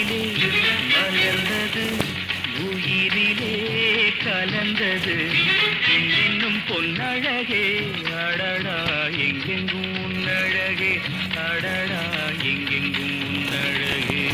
மனதிலே மலர்ந்தது உயிரிலே கலந்தது என்னும் பொன்னழகே அடடா எங்கெங்கும் உன்னழகே அடடா எங்கெங்கும் உன்னழகே